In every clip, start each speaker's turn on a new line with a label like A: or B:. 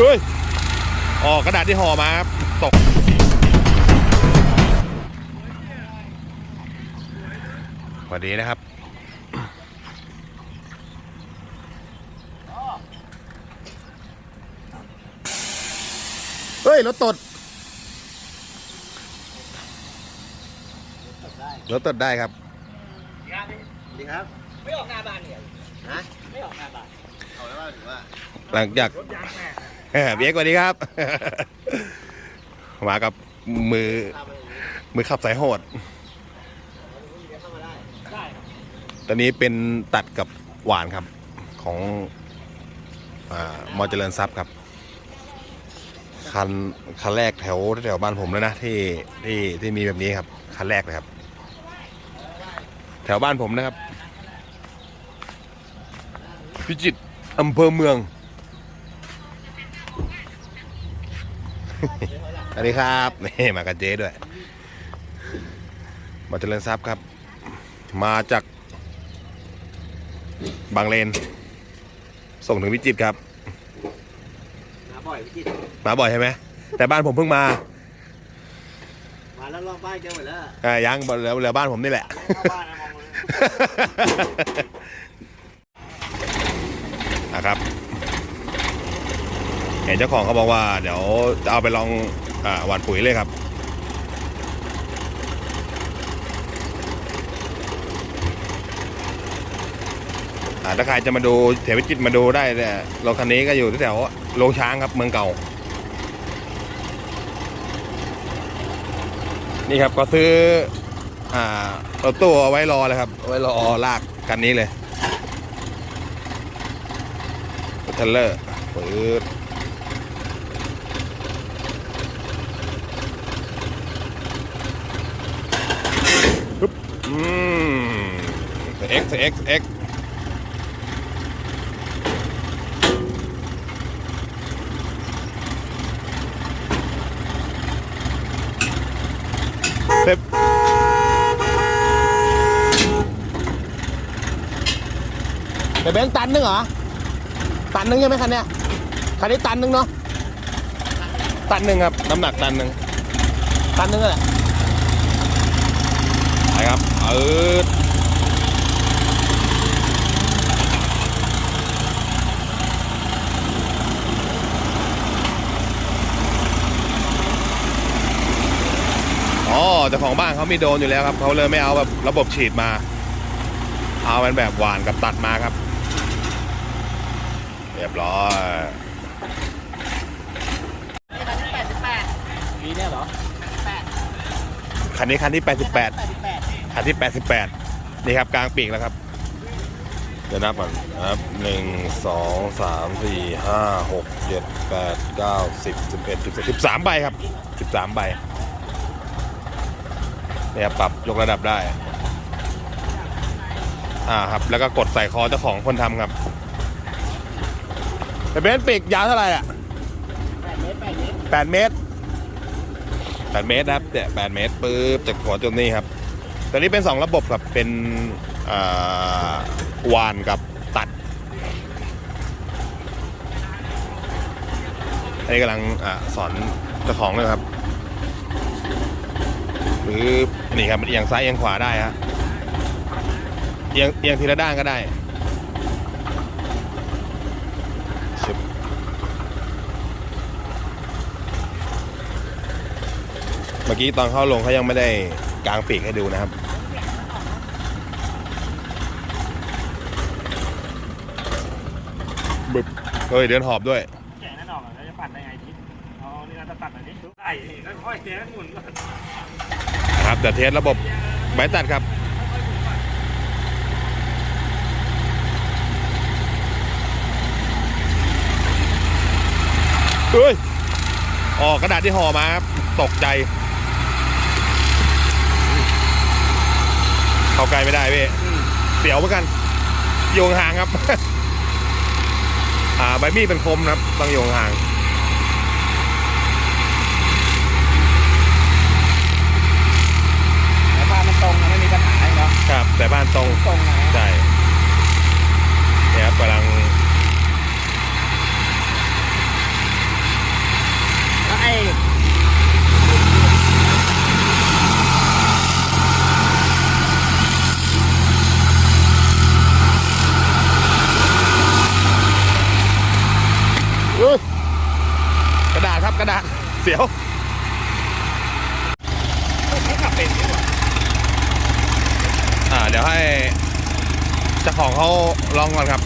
A: เฮ้ยอ๋อกระดาษที่ห่อมาครับตกสวัสดีนะครับเฮ้ยรถตดรถตดได้ครับ
B: ดีครับ
C: ไม่ออกหน้าบ้านเนี่ย
B: ฮะ
C: ไม่ออกหน้าบ้าน
B: เอาแล้วว่าถือว่า
A: หลังจาก
C: รถยางแตก
A: เอ่อเบียกสวัสดีครับ มากับมือ
B: ตามมาอย่างนี้
A: มือขับสายโหด
B: เดี๋ยวเข้ามาได้
C: ได้ครับ
A: ตอนนี้เป็นตัดกับหวานครับของอามอเจริญทรัพย์ครับ คันคันแรกแถวแถวบ้านผมเลยนะที่ที่ที่มีแบบนี้ครับ คันแรกเลยครับ แถวบ้านผมนะครับ พิจิตรอำเภอเมือง สวัสดีครับนี่มากับเจ๊ด้วย มาเจริญทรัพย์ครับ มาจากบางเลน ส่งถึงพิจิตรครับ
B: มาบ่อยพี่จิตร
A: มาบ่อยใช่ไหมแต่บ้านผมเพิ่งมา
B: มาแล้วรอบบ้านเจอหมดแล้ว
A: อ่ายังเหลือเหลือบ้านผมนี่แหละ
B: เข้าบ้านนะมองเลย
A: นะครับ เห็นเจ้าของเขาบอกว่าเดี๋ยวจะเอาไปลองอหว่านปุ๋ยเลยครับ ถ้าใครจะมาดูเถวิจิตมาดูได้เนี่ยรถคันนี้ก็อยู่แถวโรงช้างครับเมืองเก่า นี่ครับก็ซื้ออ่ารถตู้เอาไว้รอเลยครับ ไว้รอลากคันนี้เลยเทเลอร์ปืด ปึ๊บอืมเอ็กซ์เอ็กซ์เอ็กซ์เซ็บแต่เบนซ์ตันนึงเหรอ ตันหนึงใช่ไหมคันเนี้ยคันนี้ตันหนึงเนาะ ตันหนึ่งครับ น้ำหนักตันหนึ่งตันหนึงนั่นแหละ ไปครับเอออ๋อเจ้าของบ้านเขามีโดรนอยู่แล้วครับเขาเลยไม่เอาแบบระบบฉีดมา เอาเป็นแบบหวานกับตัดมาครับ เรียบร้อย
C: มีเนี่ยเหรอ
A: คันนี้คันที่ 88
C: แปดสิบแปด
A: คันที่ 88 นี่ครับกลางปีกแล้วครับ เดี๋ยวนับก่อนนะครับหนึ่งสองสามสี่ห้าหกเจ็ดแปดเก้าสิบสิบเอ็ดสิบสองสิบสามใบครับสิบสามใบเนี่ยปรับยกระดับได้ อ่าครับ แล้วก็กดใส่คอเจ้าของคนทำครับแต่เบนซ์ปีกยาวเท่าไหร่อะ
C: แปดเมตรแปดเมตร
A: แปดเมตรนะครับเนี่ยแปดเมตรปุ๊บจากหัวจนนี่ครับ ตอนนี้เป็นสองระบบครับ เป็นอ่าวานกับตัด อันนี้กำลังอาสอนเจ้าของเลยครับ หรือนี่ครับมันเอียงซ้ายเอียงขวาได้ฮะเอียงเอียงทีละด้านก็ได้เมื่อกี้ตอนเข้าลงเขายังไม่ได้ กางปีกให้ดูนะครับ บึบเฮ้ยเดินหอบด้วย
C: แกะนั่นออกแล้วจะปั่นได้ไงทิศเอานี่เราจะตัดอันนี้ได้ค่อยๆเทหมุนก่อน
A: ครับแต่เทสระบบใบตัดครับ เฮ้ยอ๋อกระดาษที่ห่อมาครับ ตกใจ เข้าใกล้ไม่ได้พี่เสียวเหมือนกันโยงห่างครับ อ่าใบมีดเป็นคมนะครับต้องโยงห่าง
C: แต่พามันตรงนะไม่มีปัญหาเนาะ
A: ครับ แต่บ้านตรง
C: ตรงนะ
A: ใช่เนี่ยครับกำลัง ก เดี๋ยว
C: ไม่ขับเป็นดีกว่า
A: อ่า เดี๋ยวให้เจ้าของเขาลองก่อนครับ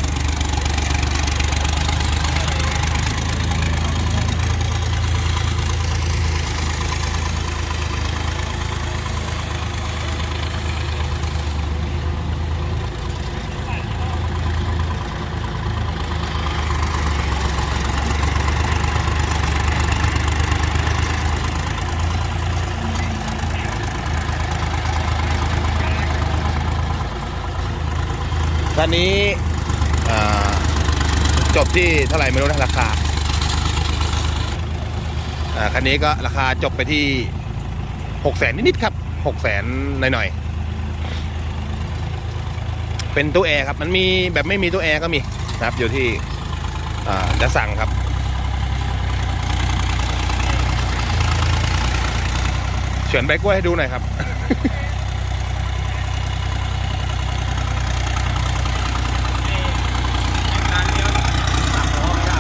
A: ตอนนี้จบที่เท่าไหร่ไม่รู้นะราคาคันนี้ก็ราคาจบไปที่หกแสนนิดๆครับหกแสนหน่อยๆ เป็นตู้แอร์ครับ มันมีแบบไม่มีตู้แอร์ก็มีนะครับ อยู่ที่จะสั่งครับ เฉือนใบกล้วยให้ดูหน่อยครับ
C: การเลี้ยวตัดล้อไม่ได้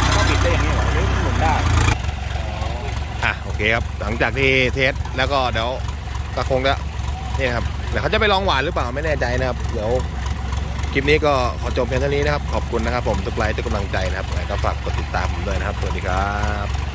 C: แล้วก็บิดได้อย่างนี้เหรอหรือหมุนได้
A: อะโอ เคครับ หลังจากที่เทสแล้วก็เดี๋ยวก็คงจะนี่ครับเดี๋ยวเขาจะไปลองหวานหรือเปล่าไม่แน่ใจนะครับ เดี๋ยวคลิปนี้ก็ขอจบเพียงเท่านี้นะครับ ขอบคุณนะครับผมทุกไลค์ทุกกำลังใจนะครับแล้วก็ฝากกดติดตามผมด้วยนะครับ สวัสดีครับ